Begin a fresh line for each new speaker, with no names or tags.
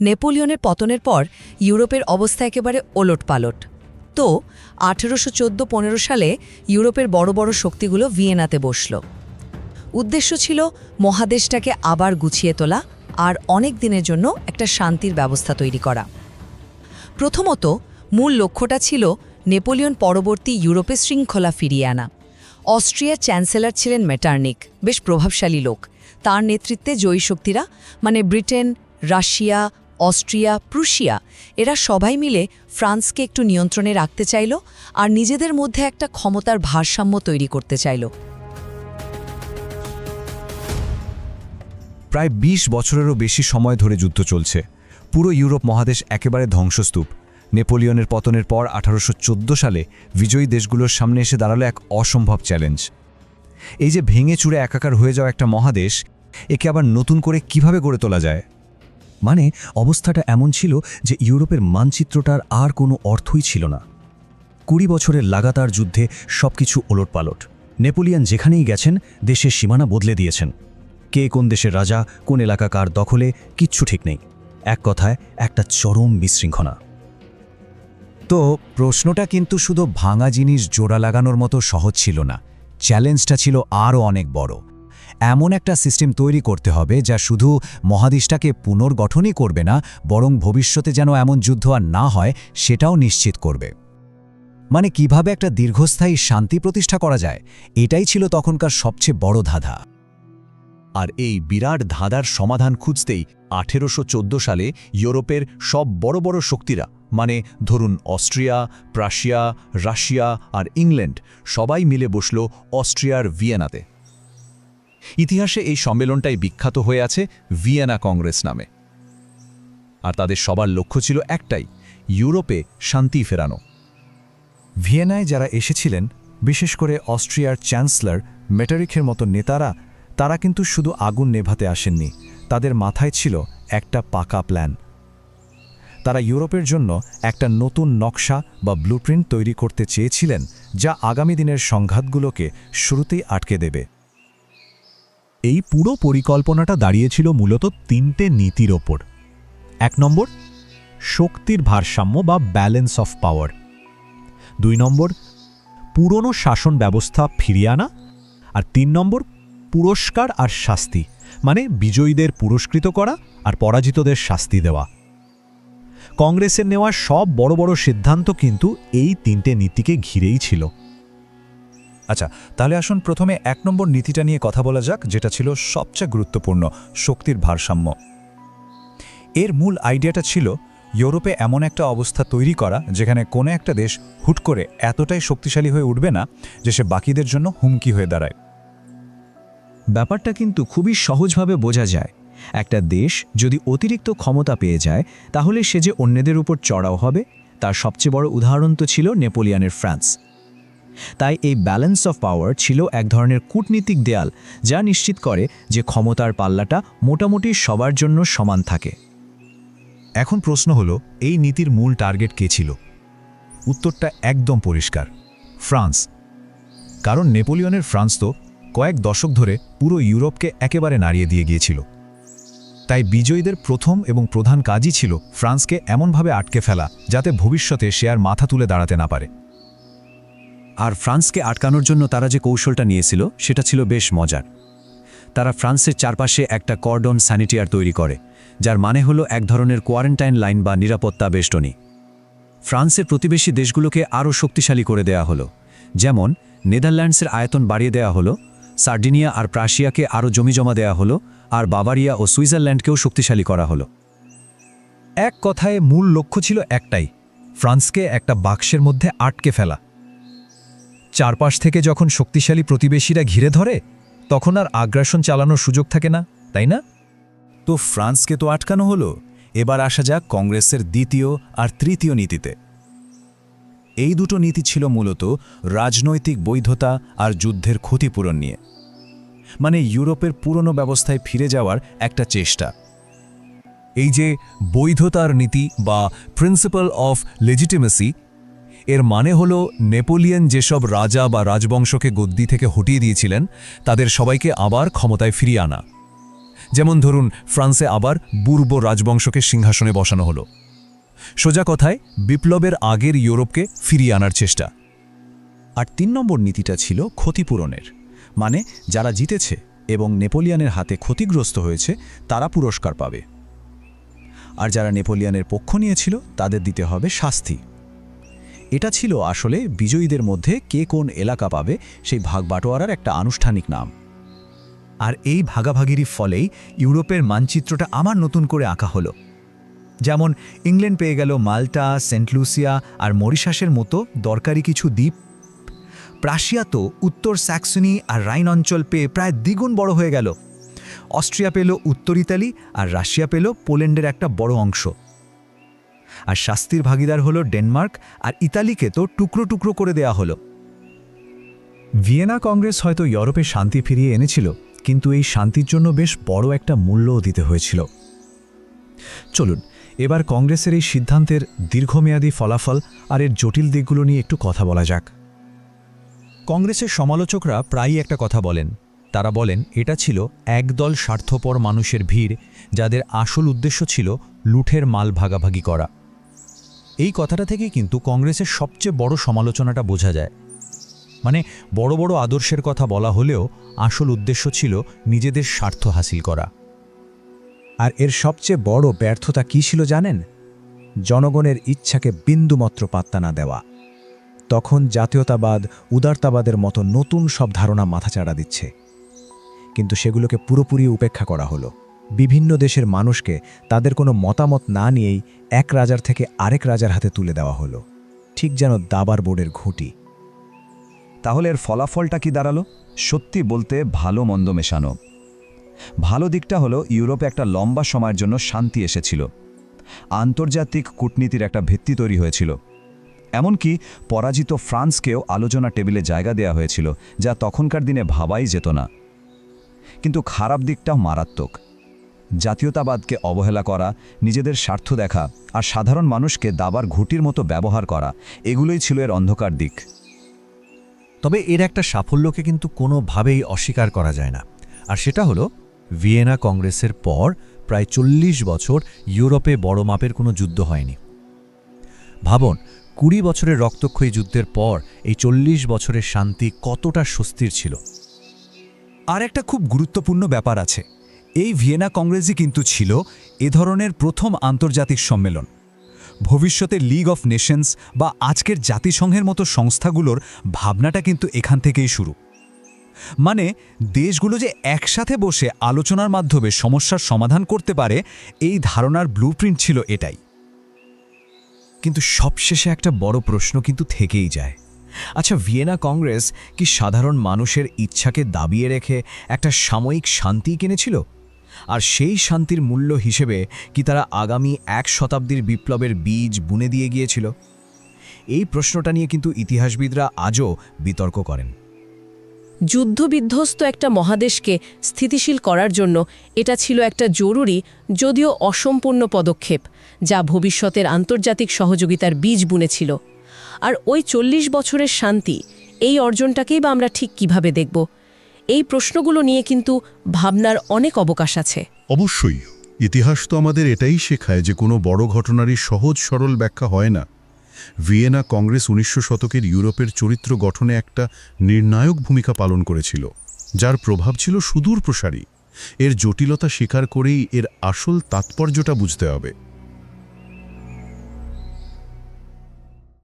নেপোলিয়নের পতনের পর ইউরোপের অবস্থা একেবারে ওলটপালট। তো, আঠেরোশো চোদ্দ পনেরো সালে ইউরোপের বড় বড় শক্তিগুলো ভিয়েনাতে বসল। উদ্দেশ্য ছিল মহাদেশটাকে আবার গুছিয়ে তোলা আর অনেক দিনের জন্য একটা শান্তির ব্যবস্থা তৈরি করা। প্রথমত মূল লক্ষ্যটা ছিল নেপোলিয়ন পরবর্তী ইউরোপে শৃঙ্খলা ফিরিয়ে আনা। অস্ট্রিয়ার চ্যান্সেলর ছিলেন মেটার্নিক, বেশ প্রভাবশালী লোক। তার নেতৃত্বে জয়ী শক্তিরা মানে ব্রিটেন, রাশিয়া অস্ট্রিয়া, প্রুশিয়া, এরা সবাই মিলে ফ্রান্সকে একটু নিয়ন্ত্রণে রাখতে চাইল আর নিজেদের মধ্যে একটা ক্ষমতার ভারসাম্য তৈরি করতে চাইল।
প্রায় ২০ বছরেরও বেশি সময় ধরে যুদ্ধ চলছে। পুরো ইউরোপ মহাদেশ একেবারে ধ্বংসস্তূপ। নেপোলিয়নের পতনের পর আঠারোশো চোদ্দ সালে বিজয়ী দেশগুলোর সামনে এসে দাঁড়াল এক অসম্ভব চ্যালেঞ্জ। এই যে ভেঙে চুরে একাকার হয়ে যাওয়া একটা মহাদেশ, একে আবার নতুন করে কীভাবে গড়ে তোলা যায়?
মানে অবস্থাটা এমন ছিল যে ইউরোপের মানচিত্রটার আর কোনো অর্থই ছিল না। কুড়ি বছরের লাগাতার যুদ্ধে সবকিছু ওলটপালট। নেপোলিয়ান যেখানেই গেছেন, দেশের সীমানা বদলে দিয়েছেন। কে কোন দেশের রাজা, কোন এলাকা কার দখলে, কিচ্ছু ঠিক নেই। এক কথায়, একটা চরম বিশৃঙ্খলা।
তো প্রশ্নটা কিন্তু শুধু ভাঙা জিনিস জোড়া লাগানোর মতো সহজ ছিল না। চ্যালেঞ্জটা ছিল আরও অনেক বড়। এমন একটা সিস্টেম তৈরি করতে হবে যা শুধু মহাদেশটাকে পুনর্গঠনই করবে না, বরং ভবিষ্যতে যেন এমন যুদ্ধ আর না হয় সেটাও নিশ্চিত করবে। মানে কীভাবে একটা দীর্ঘস্থায়ী শান্তি প্রতিষ্ঠা করা যায়? এটাই ছিল তখনকার সবচেয়ে বড় ধাঁধা।
আর এই বিরাট ধাঁধার সমাধান খুঁজতেই আঠেরোশো চোদ্দ সালে ইউরোপের সব বড় বড় শক্তিরা মানে ধরুন অস্ট্রিয়া, প্রাশিয়া, রাশিয়া আর ইংল্যান্ড, সবাই মিলে বসল অস্ট্রিয়ার ভিয়েনাতে। ইতিহাসে এই সম্মেলনটাই বিখ্যাত হয়ে আছে ভিয়েনা কংগ্রেস নামে। আর তাদের সবার লক্ষ্য ছিল একটাই, ইউরোপে শান্তি ফেরানো।
ভিয়েনায় যারা এসেছিলেন, বিশেষ করে অস্ট্রিয়ার চ্যান্সেলর মেটারিখের মতো নেতারা, তারা কিন্তু শুধু আগুন নেভাতে আসেননি, তাদের মাথায় ছিল একটা পাকা প্ল্যান। তারা ইউরোপের জন্য একটা নতুন নকশা বা ব্লুপ্রিন্ট তৈরি করতে চেয়েছিলেন, যা আগামী দিনের সংঘাতগুলোকে শুরুতেই আটকে দেবে।
এই পুরো পরিকল্পনাটা দাঁড়িয়েছিল মূলত তিনটে নীতির ওপর। এক নম্বর, শক্তির ভারসাম্য বা ব্যালেন্স অফ পাওয়ার দুই নম্বর, পুরনো শাসন ব্যবস্থা ফিরিয়ে আনা। আর তিন নম্বর, পুরস্কার আর শাস্তি মানে বিজয়ীদের পুরস্কৃত করা আর পরাজিতদের শাস্তি দেওয়া। কংগ্রেসের নেওয়া সব বড় বড় সিদ্ধান্ত কিন্তু এই তিনটে নীতিকে ঘিরেই ছিল।
আচ্ছা তাহলে আসুন প্রথমে এক নম্বর নীতিটা নিয়ে কথা বলা যাক, যেটা ছিল সবচেয়ে গুরুত্বপূর্ণ, শক্তির ভারসাম্য। এর মূল আইডিয়াটা ছিল, ইউরোপে এমন একটা অবস্থা তৈরি করা, যেখানে কোনো একটা দেশ হুট করে এতটাই শক্তিশালী হয়ে উঠবে না, যে সে বাকিদের জন্য হুমকি হয়ে দাঁড়ায়।
ব্যাপারটা কিন্তু খুবই সহজভাবে বোঝা যায়। একটা দেশ যদি অতিরিক্ত ক্ষমতা পেয়ে যায়, তাহলে সে যে অন্যদের উপর চড়াও হবে, তার সবচেয়ে বড় উদাহরণ তো ছিল নেপোলিয়ানের ফ্রান্স। তাই এই ব্যালেন্স অফ পাওয়ার ছিল এক ধরনের কূটনীতিক দেয়াল যা নিশ্চিত করে যে ক্ষমতার পাল্লাটা মোটামুটি সবার জন্য সমান থাকে।
এখন প্রশ্ন হলো, এই নীতির মূল টার্গেট কে ছিল? উত্তরটা একদম পরিষ্কার, ফ্রান্স। কারণ নেপোলিয়নের ফ্রান্স তো কয়েক দশক ধরে পুরো ইউরোপকে একেবারে নাড়িয়ে দিয়ে গিয়েছিল। তাই বিজয়ীদের প্রথম এবং প্রধান কাজই ছিল ফ্রান্সকে এমনভাবে আটকে ফেলা যাতে ভবিষ্যতে সে আর মাথা তুলে দাঁড়াতে না পারে।
আর ফ্রান্সকে আটকানোর জন্য তারা যে কৌশলটা নিয়েছিল, সেটা ছিল বেশ মজার। তারা ফ্রান্সের চারপাশে একটা কর্ডন স্যানিটিয়ার তৈরি করে, যার মানে হলো এক ধরনের কোয়ারেন্টাইন লাইন বা নিরাপত্তা বেষ্টনী। ফ্রান্সের প্রতিবেশী দেশগুলোকে আরও শক্তিশালী করে দেয়া হলো, যেমন নেদারল্যান্ডসের আয়তন বাড়িয়ে দেয়া হলো, সার্ডিনিয়া আর প্রাশিয়াকে আরও জমিজমা দেয়া হলো, আর বাবারিয়া ও সুইজারল্যান্ডকেও শক্তিশালী করা হলো।
এক কথায় মূল লক্ষ্য ছিল একটাই, ফ্রান্সকে একটা বাক্সের মধ্যে আটকে ফেলা। চারপাশ থেকে যখন শক্তিশালী প্রতিবেশীরা ঘিরে ধরে, তখন আর আগ্রাসন চালানোর সুযোগ থাকে না, তাই না? তো ফ্রান্সকে তো আটকানো হলো, এবার আসা যাক কংগ্রেসের দ্বিতীয় আর তৃতীয় নীতিতে। এই দুটো নীতি ছিল মূলত রাজনৈতিক বৈধতা আর যুদ্ধের ক্ষতিপূরণ নিয়ে। মানে ইউরোপের পুরনো ব্যবস্থায় ফিরে যাওয়ার একটা চেষ্টা। এই যে বৈধতার নীতি বা প্রিন্সিপাল অফ লেজিটিমেসি এর মানে হল নেপোলিয়ন যেসব রাজা বা রাজবংশকে গদ্দি থেকে হটিয়ে দিয়েছিলেন, তাদের সবাইকে আবার ক্ষমতায় ফিরিয়ে আনা।
যেমন ধরুন, ফ্রান্সে আবার বুর্ব রাজবংশকে সিংহাসনে বসানো হলো। সোজা কথায়, বিপ্লবের আগের ইউরোপকে ফিরিয়ে আনার চেষ্টা।
আর তিন নম্বর নীতিটা ছিল ক্ষতিপূরণের। মানে যারা জিতেছে এবং নেপোলিয়ানের হাতে ক্ষতিগ্রস্ত হয়েছে, তারা পুরস্কার পাবে। আর যারা নেপোলিয়ানের পক্ষ নিয়েছিল, তাদের দিতে হবে শাস্তি। এটা ছিল আসলে বিজয়ীদের মধ্যে কে কোন এলাকা পাবে সেই ভাগ বাটোয়ারার একটা আনুষ্ঠানিক নাম।
আর এই ভাগাভাগির ফলেই ইউরোপের মানচিত্রটা আমার নতুন করে আঁকা হলো। যেমন ইংল্যান্ড পেয়ে গেল মাল্টা, সেন্ট লুসিয়া আর মরিশাসের মতো দরকারি কিছু দ্বীপ। প্রাশিয়া তো উত্তর স্যাক্সনি আর রাইন অঞ্চল পেয়ে প্রায় দ্বিগুণ বড় হয়ে গেল। অস্ট্রিয়া পেল উত্তর ইতালি আর রাশিয়া পেল পোল্যান্ডের একটা বড় অংশ। আর শাস্তির ভাগিদার হলো ডেনমার্ক আর ইতালিকে তো টুকরো টুকরো করে দেয়া হলো। ভিয়েনা কংগ্রেস হয়তো ইউরোপে শান্তি ফিরিয়ে এনেছিল, কিন্তু এই শান্তির জন্য বেশ বড় একটা মূল্যও দিতে হয়েছিল। চলুন, এবার কংগ্রেসের এই সিদ্ধান্তের দীর্ঘমেয়াদী ফলাফল আর এর জটিল দিকগুলো নিয়ে একটু কথা বলা যাক। কংগ্রেসের সমালোচকরা প্রায়ই একটা কথা বলেন। তারা বলেন, এটা ছিল একদল স্বার্থপর মানুষের ভিড়, যাদের আসল উদ্দেশ্য ছিল লুঠের মাল ভাগাভাগি করা। এই কথাটা থেকেই কিন্তু কংগ্রেসের সবচেয়ে বড় সমালোচনাটা বোঝা যায়। মানে বড় বড় আদর্শের কথা বলা হলেও আসল উদ্দেশ্য ছিল নিজেদের স্বার্থ হাসিল করা। আর এর সবচেয়ে বড় ব্যর্থতা কী ছিল জানেন? জনগণের ইচ্ছাকে বিন্দুমাত্র পাত্তা না দেওয়া। তখন জাতীয়তাবাদ, উদারতাবাদের মতো নতুন সব ধারণা মাথাচাড়া দিচ্ছে। কিন্তু সেগুলোকে পুরোপুরি উপেক্ষা করা হলো। বিভিন্ন দেশের মানুষকে তাদের কোনো মতামত না নিয়েই এক রাজার থেকে আরেক রাজার হাতে তুলে দেওয়া হলো। ঠিক যেন দাবার বোর্ডের ঘুঁটি।
তাহলে এর ফলাফলটা কি দাঁড়াল? সত্যি বলতে ভালো মন্দ মেশানো। ভালো দিকটা হলো ইউরোপে একটা লম্বা সময়ের জন্য শান্তি এসেছিল। আন্তর্জাতিক কূটনীতির একটা ভিত্তি তৈরি হয়েছিল। এমনকি পরাজিত ফ্রান্সকেও আলোচনা টেবিলে জায়গা দেওয়া হয়েছিল, যা তখনকার দিনে ভাবাই যেত না। কিন্তু খারাপ দিকটাও মারাত্মক। জাতীয়তাবাদকে অবহেলা করা, নিজেদের স্বার্থ দেখা আর সাধারণ মানুষকে দাবার ঘুটির মতো ব্যবহার করা, এগুলোই ছিল এর অন্ধকার দিক।
তবে এর একটা সাফল্যকে কিন্তু কোনোভাবেই অস্বীকার করা যায় না। আর সেটা হলো, ভিয়েনা কংগ্রেসের পর প্রায় চল্লিশ বছর ইউরোপে বড় মাপের কোনো যুদ্ধ হয়নি। ভাবন, কুড়ি বছরের রক্তক্ষয়ী যুদ্ধের পর এই চল্লিশ বছরের শান্তি কতটা স্বস্তির ছিল।
আর একটা খুব গুরুত্বপূর্ণ ব্যাপার আছে। এই ভিয়েনা কংগ্রেসই কিন্তু ছিল এ ধরনের প্রথম আন্তর্জাতিক সম্মেলন। ভবিষ্যতে লিগ অফ নেশনস বা আজকের জাতিসংঘের মতো সংস্থাগুলোর ভাবনাটা কিন্তু এখান থেকেই শুরু। মানে দেশগুলো যে একসাথে বসে আলোচনার মাধ্যমে সমস্যার সমাধান করতে পারে, এই ধারণার ব্লুপ্রিন্ট ছিল এটাই। কিন্তু সবশেষে একটা বড় প্রশ্ন কিন্তু থেকেই যায়। আচ্ছা ভিয়েনা কংগ্রেস কি সাধারণ মানুষের ইচ্ছাকে দাবিয়ে রেখে একটা সাময়িক শান্তি কিনেছিল? আর সেই শান্তির মূল্য হিসেবে কি তারা আগামী এক শতাব্দীর বিপ্লবের বীজ বুনে দিয়ে গিয়েছিল? এই প্রশ্নটা নিয়ে কিন্তু ইতিহাসবিদরা আজও বিতর্ক করেন।
যুদ্ধবিধ্বস্ত একটা মহাদেশকে স্থিতিশীল করার জন্য এটা ছিল একটা জরুরি, যদিও অসম্পূর্ণ পদক্ষেপ, যা ভবিষ্যতের আন্তর্জাতিক সহযোগিতার বীজ বুনেছিল। আর ওই চল্লিশ বছরের শান্তি, এই অর্জনটাকেই বা আমরা ঠিক কীভাবে দেখব? এই প্রশ্নগুলো নিয়ে কিন্তু ভাবনার অনেক অবকাশ আছে।
অবশ্যই, ইতিহাস তো আমাদের এটাই শেখায় যে কোনো বড় ঘটনারই সহজ সরল ব্যাখ্যা হয় না। ভিয়েনা কংগ্রেস উনিশশো শতকের ইউরোপের চরিত্র গঠনে একটা নির্ণায়ক ভূমিকা পালন করেছিল, যার প্রভাব ছিল সুদূর প্রসারী এর জটিলতা স্বীকার করেই এর আসল তাৎপর্যটা বুঝতে হবে।